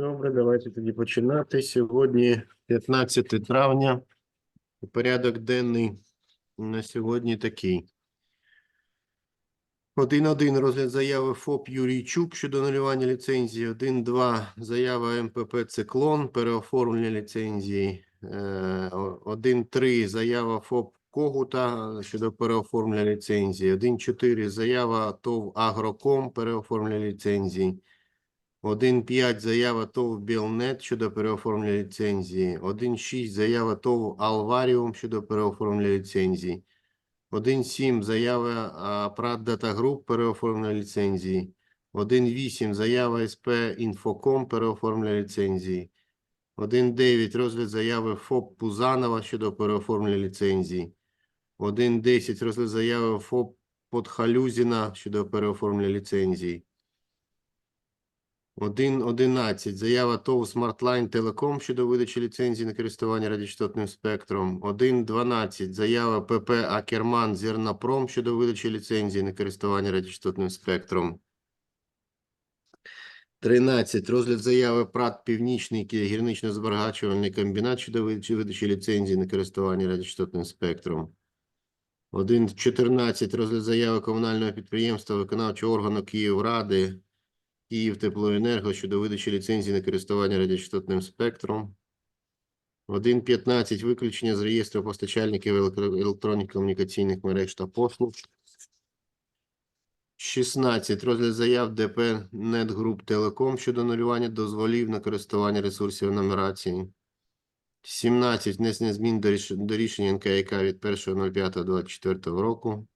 Добре, давайте тоді починати. Сьогодні 15 травня. Порядок денний на сьогодні такий. 1.1. Розгляд заяви ФОП Юрійчук щодо анулювання ліцензії. 1.2. Заява МПП «Циклон», переоформлення ліцензії. Е, о- 1.3. Заява ФОП Когута щодо переоформлення ліцензії. 1.4. Заява ТОВ «Агроком», переоформлення ліцензії. 1.5 заява ТОВ Білнет щодо переоформлення ліцензії. 1.6 заява ТОВ Алваріум щодо переоформлення ліцензії. 1.7 заява а, Прат Дата Груп переоформлення ліцензії. 1.8 заява СП Інфоком переоформлення ліцензії. 1.9 розгляд заяви ФОП Пузанова щодо переоформлення ліцензії. 1.10 розгляд заяви ФОП Подхалюзіна щодо переоформлення ліцензії. 1.11. Заява ТОВ SmartLine Telecom щодо видачі ліцензії на користування радіочастотним спектром. 1.12. Заява ПП Акерман Зернопром щодо видачі ліцензії на користування радіочастотним спектром. 13. Розгляд заяви ПРАТ Північний гірничо-зберігачувальний комбінат щодо видачі ліцензії на користування радіочастотним спектром. 1.14. Розгляд заяви комунального підприємства виконавчого органу Київради Київтеплоенерго щодо видачі ліцензії на користування радіочастотним спектром. 1.15. Виключення з реєстру постачальників електро- електронних комунікаційних мереж та послуг. 16. Розгляд заяв ДП Netgroup Telecom щодо анулювання дозволів на користування ресурсів нумерації. 17. Внесення змін до рішення НКЯК від 1.05.24 року.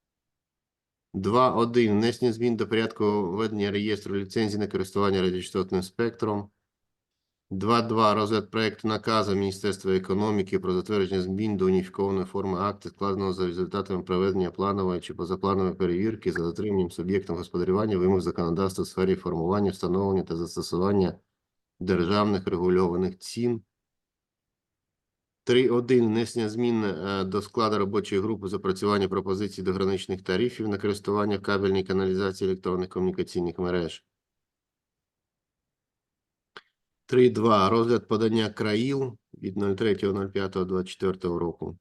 2.1. Внесення змін до порядку ведення реєстру ліцензій на користування радіочастотним спектром. 2.2. Розгляд проекту наказу Міністерства економіки про затвердження змін до уніфікованої форми акту, складеного за результатами проведення планової чи позапланової перевірки за дотриманням суб'єктом господарювання вимог законодавства в сфері формування, встановлення та застосування державних регульованих цін. 3.1. Внесення змін е, до складу робочої групи з опрацювання пропозицій до граничних тарифів на користування кабельної каналізації електронних комунікаційних мереж. 3.2. Розгляд подання КРАїл від 03.05.24 року.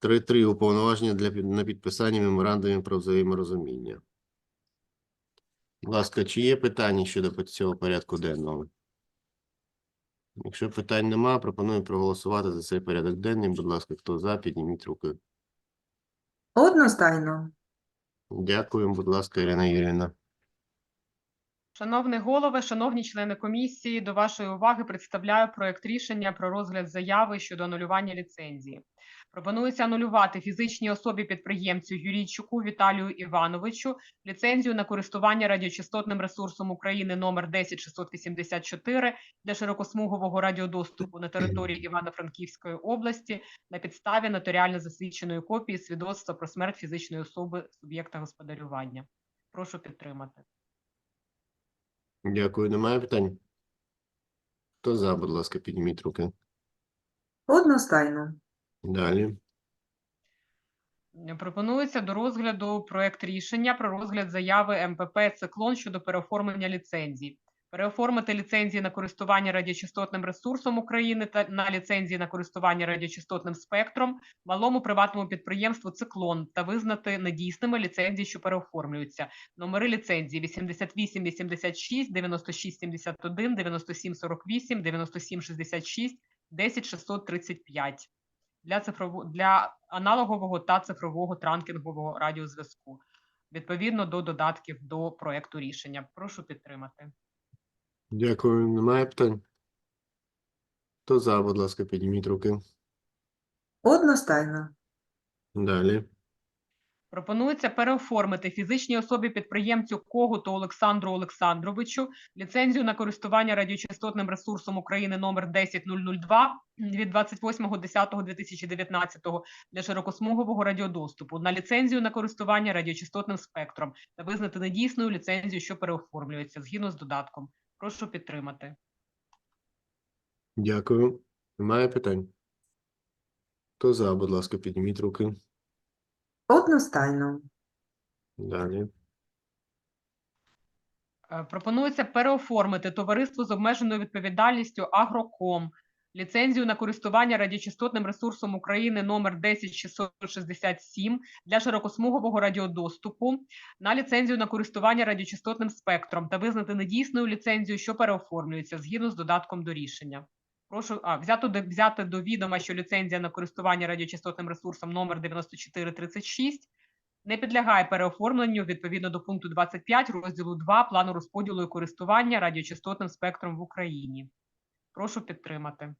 3.3. Уповноваження для на підписання меморандумів про взаєморозуміння. Будь ласка, чи є питання щодо цього порядку денного? Якщо питань нема, пропоную проголосувати за цей порядок денний. Будь ласка, хто за, підніміть руки. Одностайно. Дякую, будь ласка, Ірина Юрівна. Шановний голове, шановні члени комісії, до вашої уваги представляю проект рішення про розгляд заяви щодо анулювання ліцензії. Пропонується анулювати фізичній особі підприємцю Юрійчуку Віталію Івановичу ліцензію на користування радіочастотним ресурсом України номер 10684 для широкосмугового радіодоступу на території Івано-Франківської області на підставі нотаріально засвідченої копії свідоцтва про смерть фізичної особи суб'єкта господарювання. Прошу підтримати. Дякую, немає питань? Хто за, будь ласка, підніміть руки. Одностайно. Далі. Пропонується до розгляду проект рішення про розгляд заяви МПП «Циклон» щодо переоформлення ліцензій. Переоформити ліцензії на користування радіочастотним ресурсом України та на ліцензії на користування радіочастотним спектром малому приватному підприємству «Циклон» та визнати недійсними ліцензії, що переоформлюються. Номери ліцензії 88 86, 96 71, 97 48, 97 66, 10 635 для цифрово для аналогового та цифрового транкінгового радіозв'язку відповідно до додатків до проекту рішення. Прошу підтримати. Дякую, немає питань? Хто за, будь ласка, підніміть руки. Одностайно. Далі. Пропонується переоформити фізичній особі підприємцю Когуту Олександру Олександровичу ліцензію на користування радіочастотним ресурсом України номер 10002 від 28.10.2019 для широкосмугового радіодоступу на ліцензію на користування радіочастотним спектром та визнати недійсною ліцензію, що переоформлюється згідно з додатком. Прошу підтримати. Дякую. Немає питань? Хто за, будь ласка, підніміть руки. Одностайно. Далі. Е, Пропонується переоформити товариство з обмеженою відповідальністю Агроком ліцензію на користування радіочастотним ресурсом України номер 10667 для широкосмугового радіодоступу на ліцензію на користування радіочастотним спектром та визнати недійсною ліцензію, що переоформлюється згідно з додатком до рішення. Прошу а, взяти, до, взяти до відома, що ліцензія на користування радіочастотним ресурсом номер 9436 не підлягає переоформленню відповідно до пункту 25 розділу 2 плану розподілу і користування радіочастотним спектром в Україні. Прошу підтримати.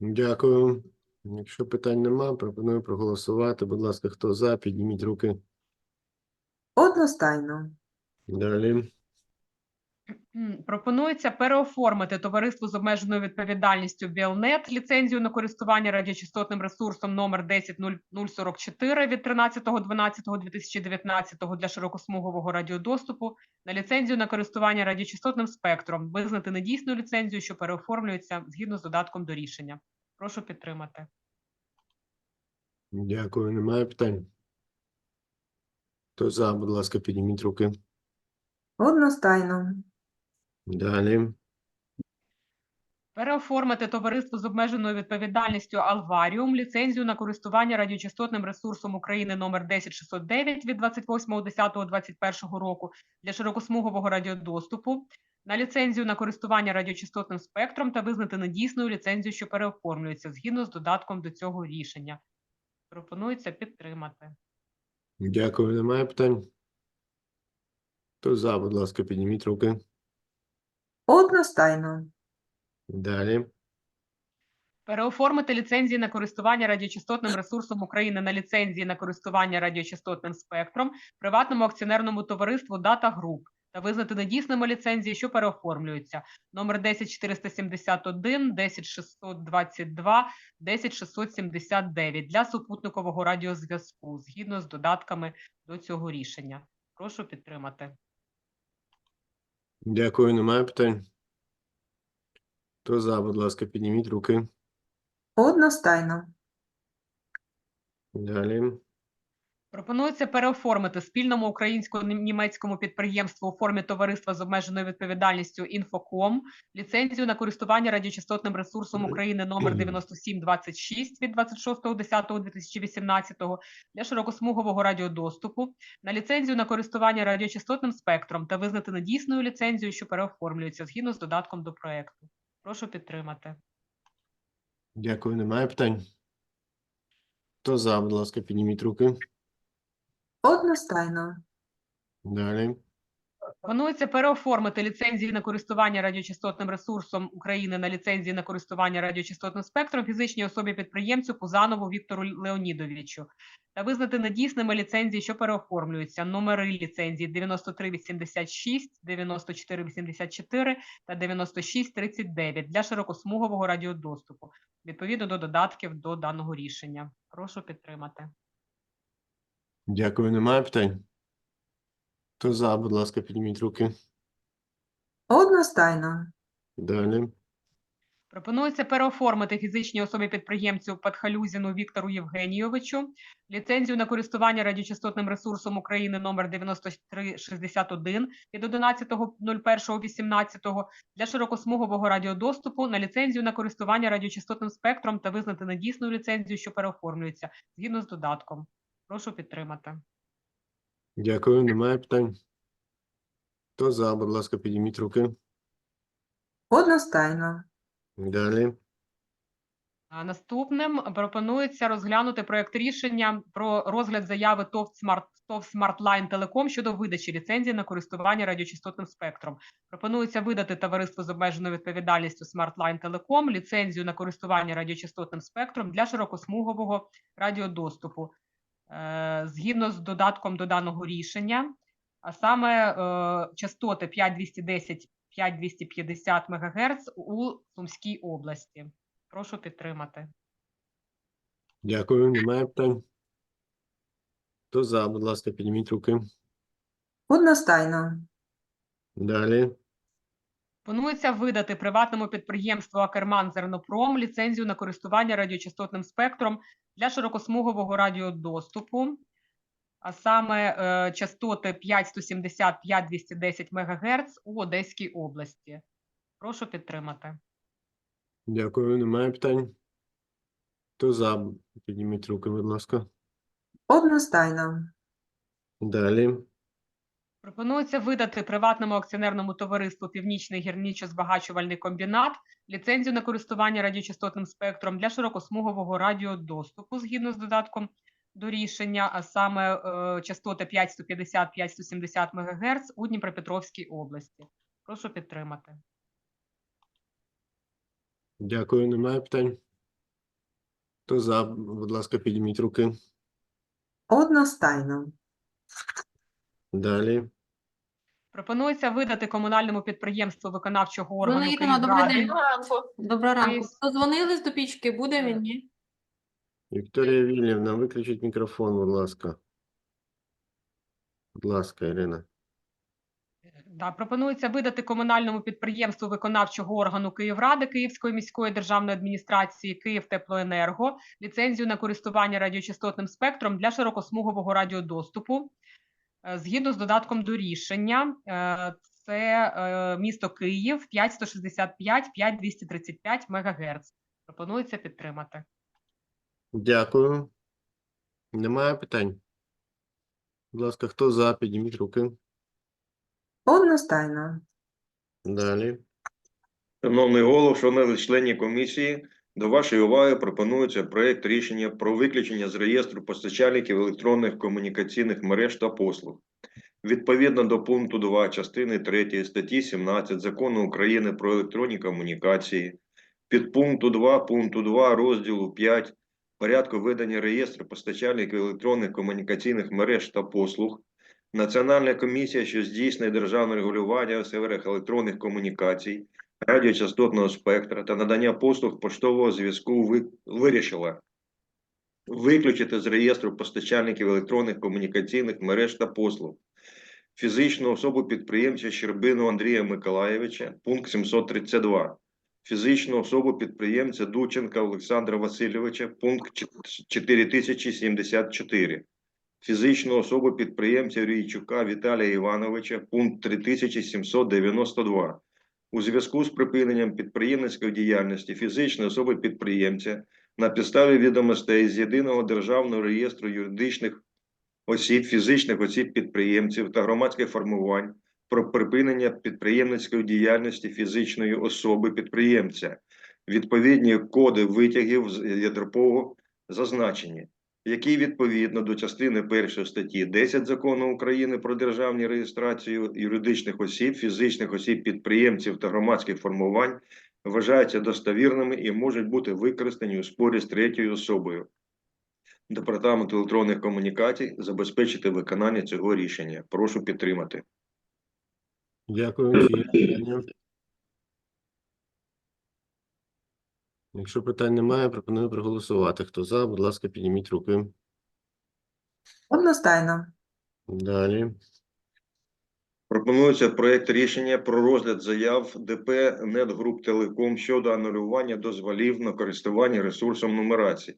Дякую. Якщо питань нема, пропоную проголосувати. Будь ласка, хто за, підніміть руки. Одностайно. Далі. Пропонується переоформити товариство з обмеженою відповідальністю Білнет ліцензію на користування радіочастотним ресурсом номер 10044 від 13.12.2019 для широкосмугового радіодоступу на ліцензію на користування радіочастотним спектром, визнати недійсною ліцензію, що переоформлюється згідно з додатком до рішення. Прошу підтримати. Дякую. Немає питань. Хто за, будь ласка, підніміть руки. Одностайно. Далі. Переоформити товариство з обмеженою відповідальністю Алваріум ліцензію на користування радіочастотним ресурсом України номер 10609 від 28.10.21 року для широкосмугового радіодоступу на ліцензію на користування радіочастотним спектром та визнати недійсною ліцензію, що переоформлюється згідно з додатком до цього рішення. Пропонується підтримати. Дякую. Немає питань. Хто за, будь ласка, підніміть руки. Одностайно. Далі. Переоформити ліцензії на користування радіочастотним ресурсом України на ліцензії на користування радіочастотним спектром приватному акціонерному товариству Дата Груп та визнати недійсними ліцензії, що переоформлюються номер 10471, 10622, 10679 для супутникового радіозв'язку згідно з додатками до цього рішення. Прошу підтримати. Дякую. Немає питань. Хто за, будь ласка, підніміть руки. Одностайно. Далі. Пропонується переоформити спільному українсько-німецькому підприємству у формі товариства з обмеженою відповідальністю Інфоком ліцензію на користування радіочастотним ресурсом України номер 9726 від 26.10.2018 для широкосмугового радіодоступу на ліцензію на користування радіочастотним спектром та визнати недійсною ліцензію, що переоформлюється згідно з додатком до проекту. Прошу підтримати. Дякую. Немає питань. Хто за, будь ласка, підніміть руки. Одностайно. Далі. Планується переоформити ліцензії на користування радіочастотним ресурсом України на ліцензії на користування радіочастотним спектром фізичній особі підприємцю Пузанову Віктору Леонідовичу та визнати недійсними ліцензії, що переоформлюються номери ліцензії 9386, 9484 та 9639 для широкосмугового радіодоступу відповідно до додатків до даного рішення. Прошу підтримати. Дякую. Немає питань. Хто за, будь ласка, підніміть руки. Одностайно. Далі. Пропонується переоформити фізичній особі підприємцю Падхалюзіну Віктору Євгенійовичу ліцензію на користування радіочастотним ресурсом України номер 9361 від 11.01.18 для широкосмугового радіодоступу на ліцензію на користування радіочастотним спектром та визнати недійсною ліцензію, що переоформлюється згідно з додатком. Прошу підтримати. Дякую. Немає питань. Хто за, будь ласка, підніміть руки. Одностайно. Далі. А Наступним пропонується розглянути проект рішення про розгляд заяви ТОВ Smart, ТОВ Smartline Telecom щодо видачі ліцензії на користування радіочастотним спектром. Пропонується видати товариству з обмеженою відповідальністю Smartline Telecom ліцензію на користування радіочастотним спектром для широкосмугового радіодоступу згідно з додатком до даного рішення, а саме е, частоти 5210 5250 МГц у Сумській області. Прошу підтримати. Дякую. Немає питань. Хто за, будь ласка, підніміть руки. Одностайно. Далі. Планується видати приватному підприємству Акерман Зернопром ліцензію на користування радіочастотним спектром для широкосмугового радіодоступу а саме е, частоти 5,170-5,210 МГц у Одеській області. Прошу підтримати. Дякую. Немає питань? Хто за? Підніміть руки, будь ласка. Одностайно. Далі. Пропонується видати приватному акціонерному товариству Північний гірничо-збагачувальний комбінат ліцензію на користування радіочастотним спектром для широкосмугового радіодоступу згідно з додатком до рішення, а саме е, частоти 5,150-5,170 МГц у Дніпропетровській області. Прошу підтримати. Дякую. Немає питань? Хто за? Будь ласка, підніміть руки. Одностайно. Далі. Пропонується видати комунальному підприємству виконавчого органу Ірина, добрий Київради день. Доброго ранку. Ось. Дозвонились до пічки, буде він, ні? Вікторія Вільнівна, виключіть мікрофон, будь ласка. Будь ласка, Ірина. Да, пропонується видати комунальному підприємству виконавчого органу Київради Київської міської державної адміністрації «Київтеплоенерго» ліцензію на користування радіочастотним спектром для широкосмугового радіодоступу. Е, Згідно з додатком до рішення, е, це е, місто Київ 5165 5235 МГц. Пропонується підтримати. Дякую. Немає питань? Будь ласка, хто за? Підніміть руки. Одностайно. Далі. Шановний голов, шановні члені комісії, до вашої уваги пропонується проект рішення про виключення з реєстру постачальників електронних комунікаційних мереж та послуг. Відповідно до пункту 2 частини 3 статті 17 Закону України про електронні комунікації, підпункту 2 пункту 2 розділу 5 порядку ведення реєстру постачальників електронних комунікаційних мереж та послуг, Національна комісія, що здійснює державне регулювання у сферах електронних комунікацій, радіочастотного спектра та надання послуг поштового зв'язку ви- вирішила виключити з реєстру постачальників електронних комунікаційних мереж та послуг. Фізичну особу підприємця Щербину Андрія Миколаєвича, пункт 732, фізичну особу підприємця Дученка Олександра Васильовича, пункт 4074, фізичну особу підприємця Рійчука Віталія Івановича, пункт 3792. У зв'язку з припиненням підприємницької діяльності фізичної особи підприємця на підставі відомостей з єдиного державного реєстру юридичних осіб, фізичних осіб підприємців та громадських формувань про припинення підприємницької діяльності фізичної особи підприємця. Відповідні коди витягів з ядропового зазначені, які відповідно до частини 1 статті 10 Закону України про державну реєстрацію юридичних осіб, фізичних осіб підприємців та громадських формувань вважаються достовірними і можуть бути використані у спорі з третьою особою. Департамент електронних комунікацій забезпечити виконання цього рішення. Прошу підтримати. Дякую. Чи є питання? Якщо питань немає, пропоную проголосувати. Хто за, будь ласка, підніміть руки. Одностайно. Далі. Пропонується проект рішення про розгляд заяв ДП «Нетгруп Телеком» щодо анулювання дозволів на користування ресурсом нумерації.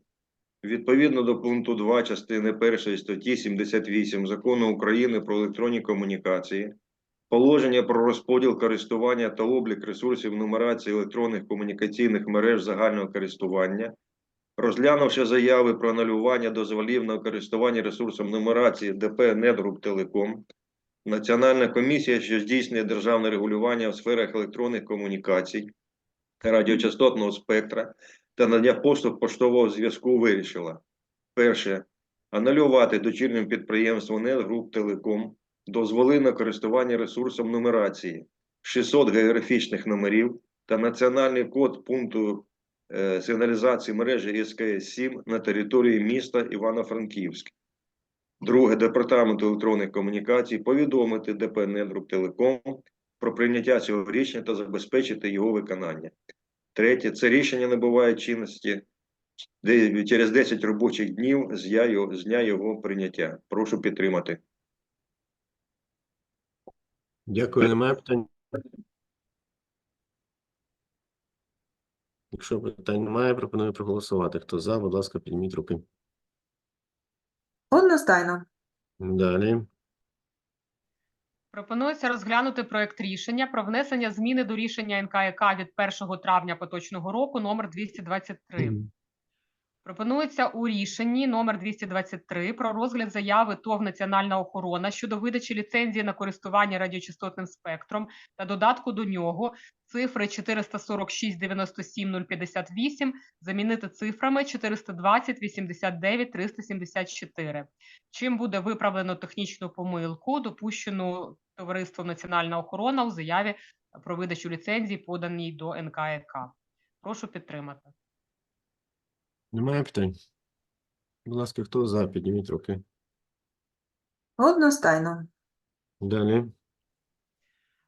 Відповідно до пункту 2 частини 1 статті 78 Закону України про електронні комунікації, положення про розподіл користування та облік ресурсів нумерації електронних комунікаційних мереж загального користування, розглянувши заяви про анулювання дозволів на користування ресурсом нумерації ДП «Нетгруп Телеком», Національна комісія, що здійснює державне регулювання в сферах електронних комунікацій, радіочастотного спектра та надання послуг поштового зв'язку вирішила: перше, анулювати дочірнім підприємству «Нетгруп Телеком» дозволи на користування ресурсом нумерації 600 географічних номерів та національний код пункту е, сигналізації мережі СКС-7 на території міста Івано-Франківськ. Друге, департамент електронних комунікацій повідомити ДП «Нетгруп Телеком» про прийняття цього рішення та забезпечити його виконання. Третє, це рішення набуває чинності через 10 робочих днів з дня його прийняття. Прошу підтримати. Дякую. Немає питань? Якщо питань немає, пропоную проголосувати. Хто за, будь ласка, підніміть руки. Одностайно. Далі. Пропонується розглянути проект рішення про внесення зміни до рішення НКК від 1 травня поточного року номер 223. Пропонується у рішенні номер 223 про розгляд заяви ТОВ «Національна охорона» щодо видачі ліцензії на користування радіочастотним спектром та додатку до нього цифри 446 97 058 замінити цифрами 420 89 374, чим буде виправлено технічну помилку, допущену товариством «Національна охорона» у заяві про видачу ліцензії, поданій до НКК. Прошу підтримати. Немає питань? Будь ласка, хто за? Підніміть руки. Одностайно. Далі.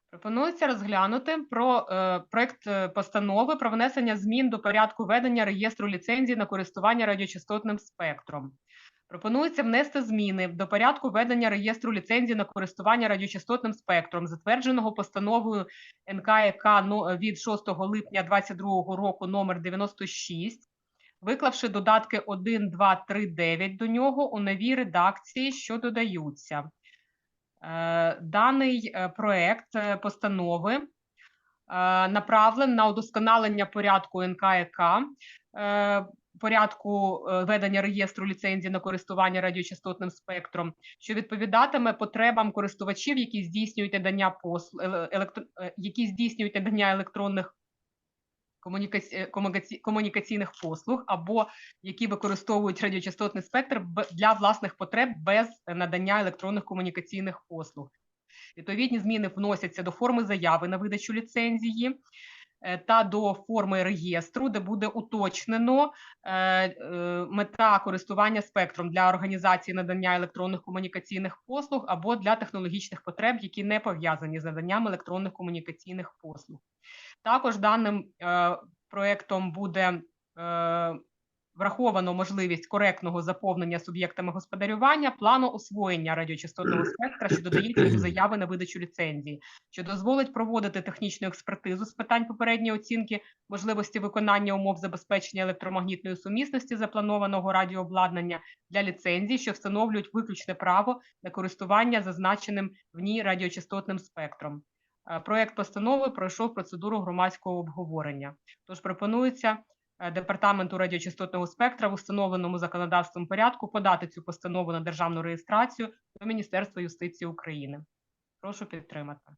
Пропонується розглянути про е, проект е, постанови про внесення змін до порядку ведення реєстру ліцензій на користування радіочастотним спектром. Пропонується внести зміни до порядку ведення реєстру ліцензій на користування радіочастотним спектром, затвердженого постановою НКК но- від 6 липня 2022 року номер 96, виклавши додатки 1, 2, 3, 9 до нього у новій редакції, що додаються. Е, Даний е, проект е, постанови е, направлен на удосконалення порядку НКК, е, порядку ведення реєстру ліцензій на користування радіочастотним спектром, що відповідатиме потребам користувачів, які здійснюють надання посл... електро... які здійснюють надання електронних комунікаційних послуг або які використовують радіочастотний спектр для власних потреб без надання електронних комунікаційних послуг. Відповідні зміни вносяться до форми заяви на видачу ліцензії е, та до форми реєстру, де буде уточнено е, е, мета користування спектром для організації надання електронних комунікаційних послуг або для технологічних потреб, які не пов'язані з наданням електронних комунікаційних послуг. Також даним е, проектом буде е, враховано можливість коректного заповнення суб'єктами господарювання плану освоєння радіочастотного спектра, що додається до заяви на видачу ліцензії, що дозволить проводити технічну експертизу з питань попередньої оцінки можливості виконання умов забезпечення електромагнітної сумісності запланованого радіообладнання для ліцензій, що встановлюють виключне право на користування зазначеним в ній радіочастотним спектром. Е, Проект постанови пройшов процедуру громадського обговорення. Тож пропонується е, департаменту радіочастотного спектра в установленому законодавством порядку подати цю постанову на державну реєстрацію до Міністерства юстиції України. Прошу підтримати.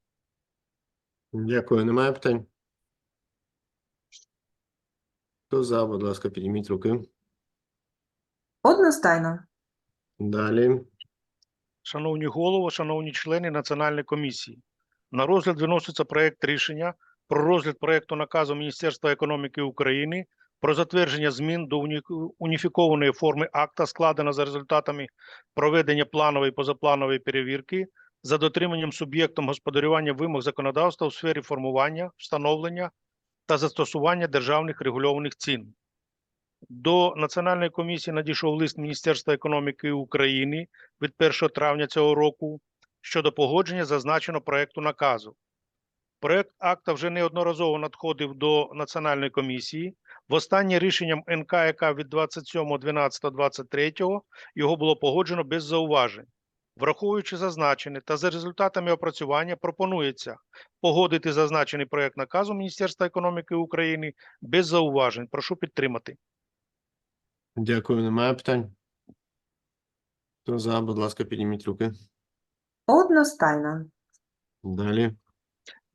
Дякую. Немає питань? Хто за, будь ласка, підніміть руки. Одностайно. Далі. Шановні голово, шановні члени Національної комісії, на розгляд виноситься проект рішення про розгляд проекту наказу Міністерства економіки України про затвердження змін до уніфікованої форми акта, складена за результатами проведення планової і позапланової перевірки за дотриманням суб'єктом господарювання вимог законодавства у сфері формування, встановлення та застосування державних регульованих цін. До Національної комісії надійшов лист Міністерства економіки України від 1 травня цього року щодо погодження зазначеного проекту наказу. Проект акта вже неодноразово надходив до Національної комісії. Востаннє рішенням НКК від 27.12.23 його було погоджено без зауважень. Враховуючи зазначене та за результатами опрацювання пропонується погодити зазначений проект наказу Міністерства економіки України без зауважень. Прошу підтримати. Дякую. Немає питань? Хто за, будь ласка, підніміть руки. Одностайно. Далі.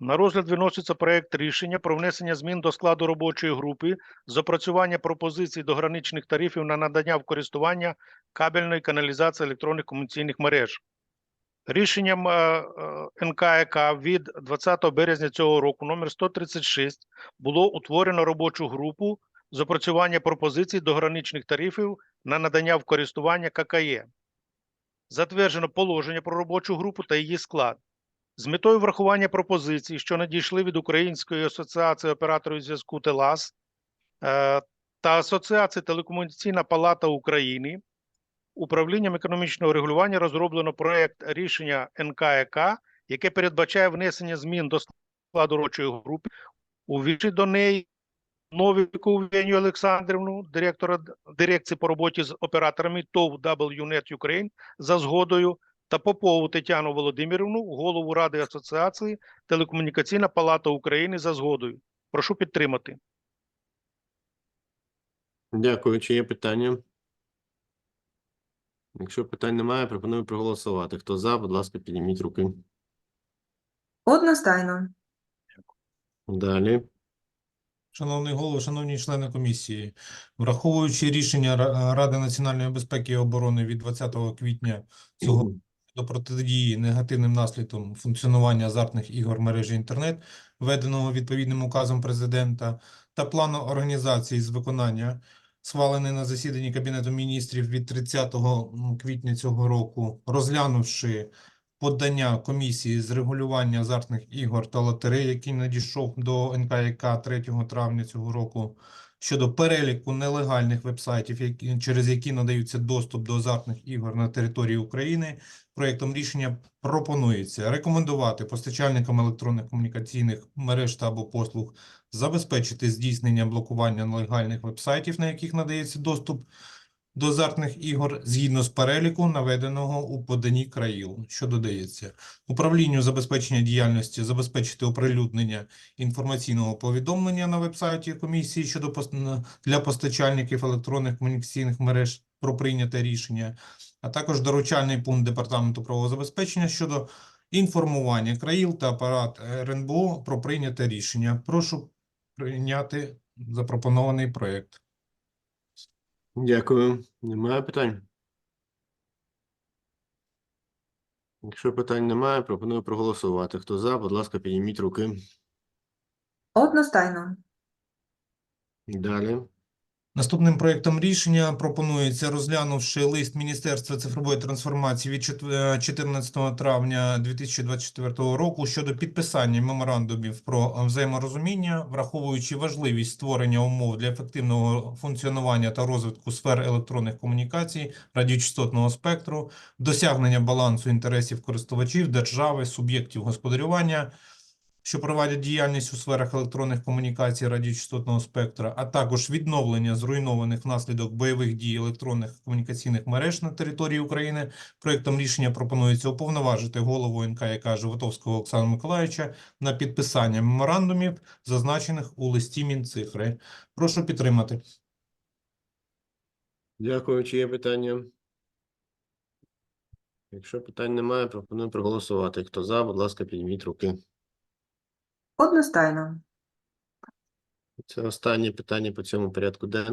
На розгляд виноситься проект рішення про внесення змін до складу робочої групи з опрацювання пропозицій до граничних тарифів на надання в користування кабельної каналізації електронних комунікаційних мереж. Рішенням е, е, НКК від 20 березня цього року номер 136 було утворено робочу групу з опрацювання пропозицій до граничних тарифів на надання в користування ККЄ. Затверджено положення про робочу групу та її склад. З метою врахування пропозицій, що надійшли від Української асоціації операторів зв'язку ТЕЛАС е, та Асоціації Телекомунікаційна палата України, управлінням економічного регулювання розроблено проект рішення НКЕК, яке передбачає внесення змін до складу робочої групи, увійшли до неї Новіку Веню Олександрівну, директора дирекції по роботі з операторами ТОВ WNET Ukraine за згодою та Попову Тетяну Володимирівну, голову Ради Асоціації Телекомунікаційна палата України за згодою. Прошу підтримати. Дякую. Чи є питання? Якщо питань немає, пропоную проголосувати. Хто за, будь ласка, підніміть руки. Одностайно. Далі. Шановний голово, шановні члени комісії, враховуючи рішення Ради національної безпеки і оборони від 20 квітня цього до протидії негативним наслідкам функціонування азартних ігор мережі інтернет, введеного відповідним указом президента, та плану організації з виконання, схвалений на засіданні Кабінету міністрів від 30 квітня цього року, розглянувши подання комісії з регулювання азартних ігор та лотерей, який надійшов до НКЯК 3 травня цього року, щодо переліку нелегальних вебсайтів, які, через які надаються доступ до азартних ігор на території України, проєктом рішення пропонується рекомендувати постачальникам електронних комунікаційних мереж та або послуг забезпечити здійснення блокування нелегальних вебсайтів, на яких надається доступ до азартних ігор згідно з переліку, наведеного у поданні КРАїл, що додається. Управлінню забезпечення діяльності забезпечити оприлюднення інформаційного повідомлення на вебсайті комісії щодо для постачальників електронних комунікаційних мереж про прийняте рішення, а також доручальний пункт Департаменту правового забезпечення щодо інформування КРАїл та апарат РНБО про прийняте рішення. Прошу прийняти запропонований проект. Дякую. Немає питань? Якщо питань немає, пропоную проголосувати. Хто за, будь ласка, підніміть руки. Одностайно. Далі. Наступним проектом рішення пропонується, розглянувши лист Міністерства цифрової трансформації від чет- е, 14 травня 2024 року щодо підписання меморандумів про взаєморозуміння, враховуючи важливість створення умов для ефективного функціонування та розвитку сфер електронних комунікацій, радіочастотного спектру, досягнення балансу інтересів користувачів, держави, суб'єктів господарювання, що проводять діяльність у сферах електронних комунікацій радіочастотного спектра, а також відновлення зруйнованих внаслідок бойових дій електронних комунікаційних мереж на території України. Проектом рішення пропонується уповноважити голову НКЯК Животовського Олександра Миколаївича на підписання меморандумів, зазначених у листі Мінцифри. Прошу підтримати. Дякую. Чи є питання? Якщо питань немає, пропоную проголосувати. Хто за, будь ласка, підніміть руки. Одностайно. Це останнє питання по цьому порядку денному.